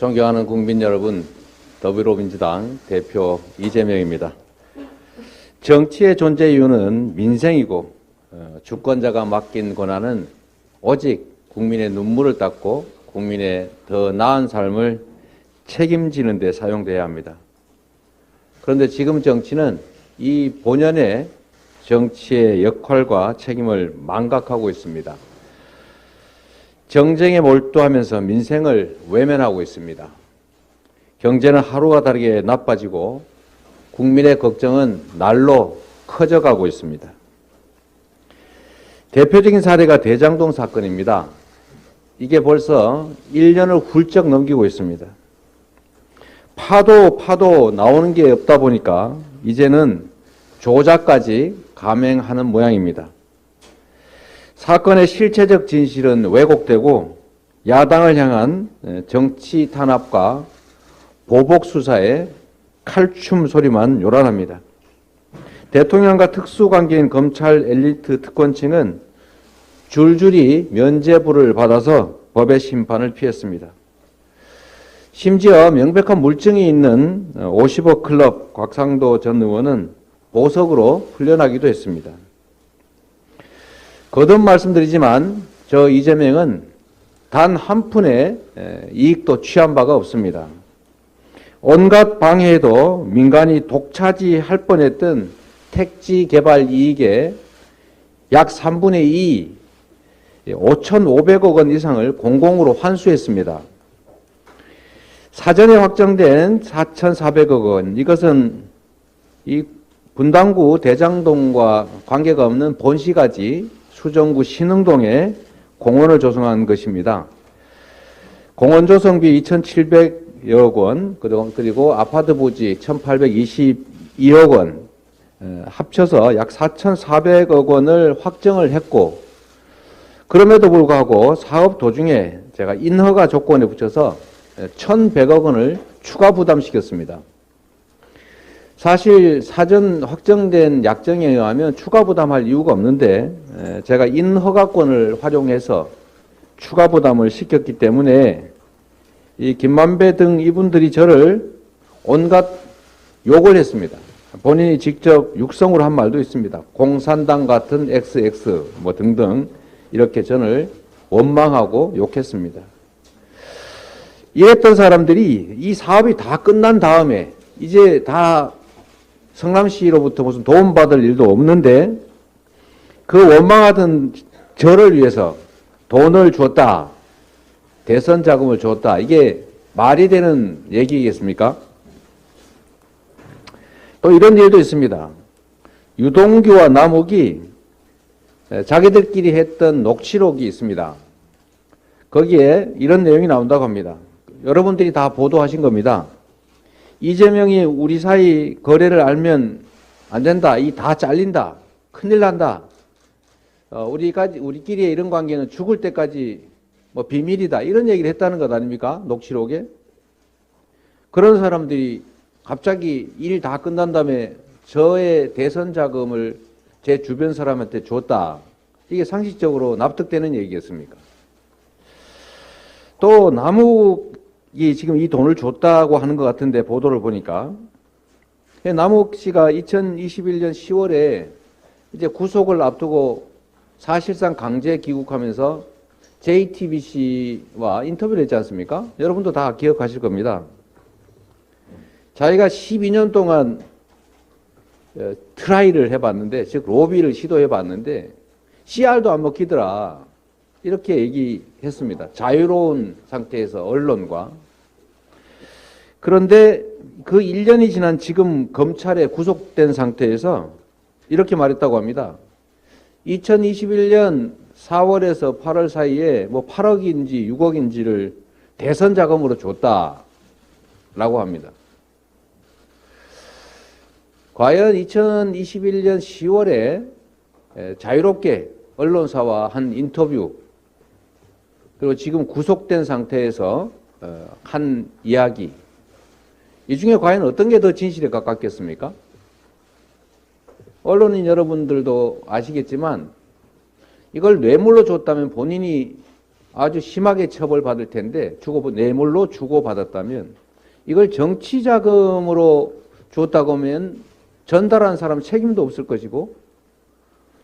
존경하는 국민 여러분, 더불어민주당 대표 이재명입니다. 정치의 존재 이유는 민생이고 어, 주권자가 맡긴 권한은 오직 국민의 눈물을 닦고 국민의 더 나은 삶을 책임지는 데 사용돼야 합니다. 그런데 지금 정치는 이 본연의 정치의 역할과 책임을 망각하고 있습니다. 정쟁에 몰두하면서 민생을 외면하고 있습니다. 경제는 하루가 다르게 나빠지고 국민의 걱정은 날로 커져가고 있습니다. 대표적인 사례가 대장동 사건입니다. 이게 벌써 1년을 훌쩍 넘기고 있습니다. 파도 파도 나오는 게 없다 보니까 이제는 조작까지 감행하는 모양입니다. 사건의 실체적 진실은 왜곡되고 야당을 향한 정치 탄압과 보복 수사에 칼춤 소리만 요란합니다. 대통령과 특수관계인 검찰 엘리트 특권층은 줄줄이 면죄부를 받아서 법의 심판을 피했습니다. 심지어 명백한 물증이 있는 50억 클럽 곽상도 전 의원은 보석으로 풀려나기도 했습니다. 거듭 말씀드리지만 저 이재명은 단 한 푼의 이익도 취한 바가 없습니다. 온갖 방해에도 민간이 독차지할 뻔했던 택지 개발 이익의 약 3분의 2, 5,500억 원 이상을 공공으로 환수했습니다. 사전에 확정된 4,400억 원, 이것은 이 분당구 대장동과 관계가 없는 본시가지 수정구 신흥동에 공원을 조성한 것입니다. 공원 조성비 2,700여 원, 그리고 아파트 부지 1,822억 원, 합쳐서 약 4,400억 원을 확정을 했고, 그럼에도 불구하고 사업 도중에 제가 인허가 조건에 붙여서 1,100억 원을 추가 부담시켰습니다. 사실 사전 확정된 약정에 의하면 추가 부담할 이유가 없는데 제가 인허가권을 활용해서 추가 부담을 시켰기 때문에 이 김만배 등 이분들이 저를 온갖 욕을 했습니다. 본인이 직접 육성으로 한 말도 있습니다. 공산당 같은 XX 뭐 등등 이렇게 저를 원망하고 욕했습니다. 이랬던 사람들이 이 사업이 다 끝난 다음에 이제 다 성남시로부터 무슨 도움받을 일도 없는데 그 원망하던 저를 위해서 돈을 줬다. 대선 자금을 줬다. 이게 말이 되는 얘기겠습니까? 또 이런 일도 있습니다. 유동규와 남욱이 자기들끼리 했던 녹취록이 있습니다. 거기에 이런 내용이 나온다고 합니다. 여러분들이 다 보도하신 겁니다. 이재명이 우리 사이 거래를 알면 안 된다. 이 다 잘린다. 큰일 난다. 어, 우리까지, 우리끼리의 이런 관계는 죽을 때까지 뭐 비밀이다. 이런 얘기를 했다는 것 아닙니까? 녹취록에. 그런 사람들이 갑자기 일 다 끝난 다음에 저의 대선 자금을 제 주변 사람한테 줬다. 이게 상식적으로 납득되는 얘기겠습니까? 또 남욱 이 지금 이 돈을 줬다고 하는 것 같은데 보도를 보니까 남욱 씨가 2021년 10월에 이제 구속을 앞두고 사실상 강제 귀국하면서 JTBC와 인터뷰를 했지 않습니까? 여러분도 다 기억하실 겁니다. 자기가 12년 동안 어, 트라이를 해봤는데, 즉 로비를 시도해봤는데 CR도 안 먹히더라. 이렇게 얘기했습니다. 자유로운 상태에서 언론과 그런데 그 1년이 지난 지금 검찰에 구속된 상태에서 이렇게 말했다고 합니다. 2021년 4월에서 8월 사이에 뭐 8억인지 6억인지를 대선 자금으로 줬다라고 합니다. 과연 2021년 10월에 자유롭게 언론사와 한 인터뷰 그리고 지금 구속된 상태에서 어, 한 이야기 이 중에 과연 어떤 게 더 진실에 가깝겠습니까? 언론인 여러분들도 아시겠지만 이걸 뇌물로 줬다면 본인이 아주 심하게 처벌받을 텐데 주고 뇌물로 주고받았다면 이걸 정치 자금으로 줬다고 하면 전달한 사람 책임도 없을 것이고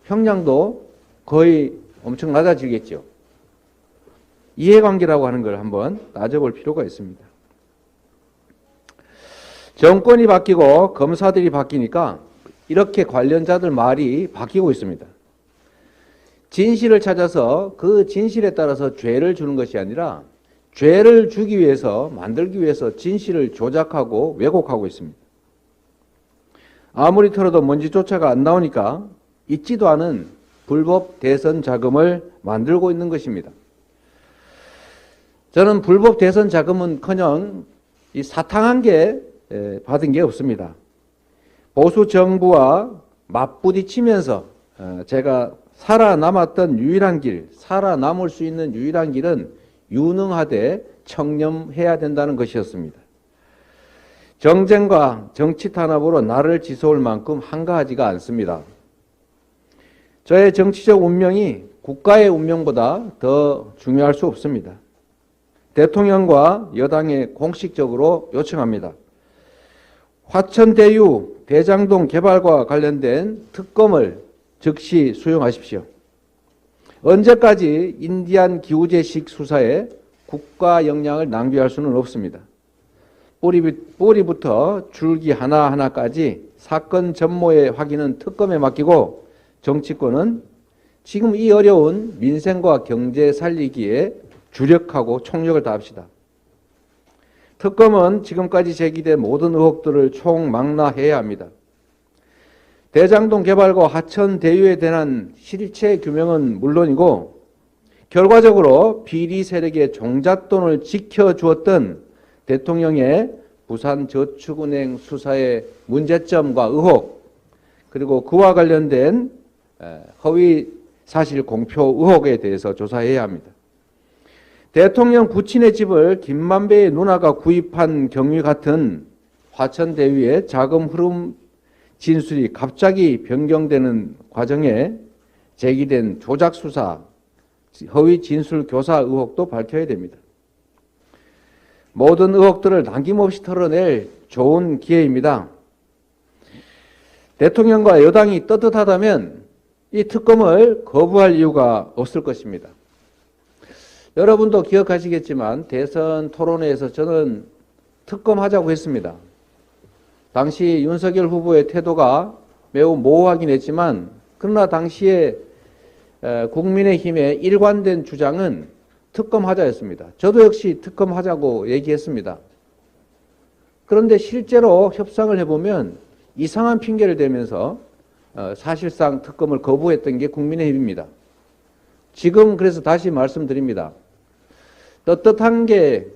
형량도 거의 엄청 낮아지겠죠. 이해관계라고 하는 걸 한번 따져볼 필요가 있습니다. 정권이 바뀌고 검사들이 바뀌니까 이렇게 관련자들 말이 바뀌고 있습니다. 진실을 찾아서 그 진실에 따라서 죄를 주는 것이 아니라 죄를 주기 위해서 만들기 위해서 진실을 조작하고 왜곡하고 있습니다. 아무리 털어도 먼지 조차가 안 나오니까 있지도 않은 불법 대선 자금을 만들고 있는 것입니다. 저는 불법 대선 자금은커녕 이 사탕한 게 에, 받은 게 없습니다. 보수 정부와 맞부딪히면서 어, 제가 살아남았던 유일한 길, 살아남을 수 있는 유일한 길은 유능하되 청렴해야 된다는 것이었습니다. 정쟁과 정치 탄압으로 나를 지소할 만큼 한가하지가 않습니다. 저의 정치적 운명이 국가의 운명보다 더 중요할 수 없습니다. 대통령과 여당에 공식적으로 요청합니다. 화천대유 대장동 개발과 관련된 특검을 즉시 수용하십시오. 언제까지 인디안 기우제식 수사에 국가 역량을 낭비할 수는 없습니다. 뿌리, 뿌리부터 줄기 하나하나까지 사건 전모의 확인은 특검에 맡기고 정치권은 지금 이 어려운 민생과 경제 살리기에 주력하고 총력을 다합시다. 특검은 지금까지 제기된 모든 의혹들을 총망라해야 합니다. 대장동 개발과 하천 대유에 대한 실체 규명은 물론이고 결과적으로 비리 세력의 종잣돈을 지켜주었던 대통령의 부산저축은행 수사의 문제점과 의혹 그리고 그와 관련된 허위 사실 공표 의혹에 대해서 조사해야 합니다. 대통령 부친의 집을 김만배의 누나가 구입한 경위 같은 화천대유의 자금 흐름 진술이 갑자기 변경되는 과정에 제기된 조작 수사, 허위 진술 교사 의혹도 밝혀야 됩니다. 모든 의혹들을 남김없이 털어낼 좋은 기회입니다. 대통령과 여당이 떳떳하다면 이 특검을 거부할 이유가 없을 것입니다. 여러분도 기억하시겠지만 대선 토론회에서 저는 특검하자고 했습니다. 당시 윤석열 후보의 태도가 매우 모호하긴 했지만 그러나 당시에 국민의힘의 일관된 주장은 특검하자였습니다. 저도 역시 특검하자고 얘기했습니다. 그런데 실제로 협상을 해보면 이상한 핑계를 대면서 어, 사실상 특검을 거부했던 게 국민의힘입니다. 지금 그래서 다시 말씀드립니다. 떳떳한 게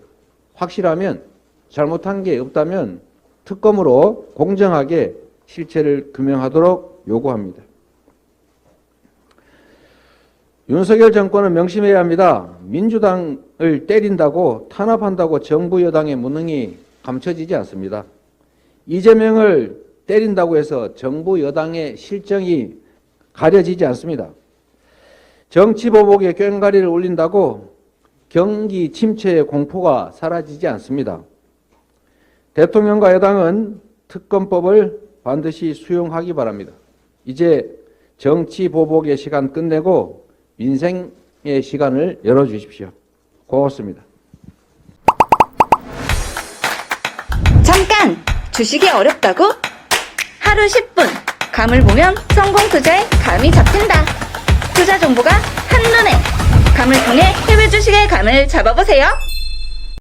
확실하면 잘못한 게 없다면 특검으로 공정하게 실체를 규명하도록 요구합니다. 윤석열 정권은 명심해야 합니다. 민주당을 때린다고 탄압한다고 정부 여당의 무능이 감춰지지 않습니다. 이재명을 때린다고 해서 정부 여당의 실정이 가려지지 않습니다. 정치 보복에 꽹가리를 올린다고 경기 침체의 공포가 사라지지 않습니다. 대통령과 여당은 특검법을 반드시 수용하기 바랍니다. 이제 정치 보복의 시간 끝내고 민생의 시간을 열어주십시오. 고맙습니다. 잠깐! 주식이 어렵다고? 하루 10분. 감을 보면 성공 투자에 감이 잡힌다. 투자 정보가 한눈에. 감을 통해 해외 주식의 감을 잡아보세요.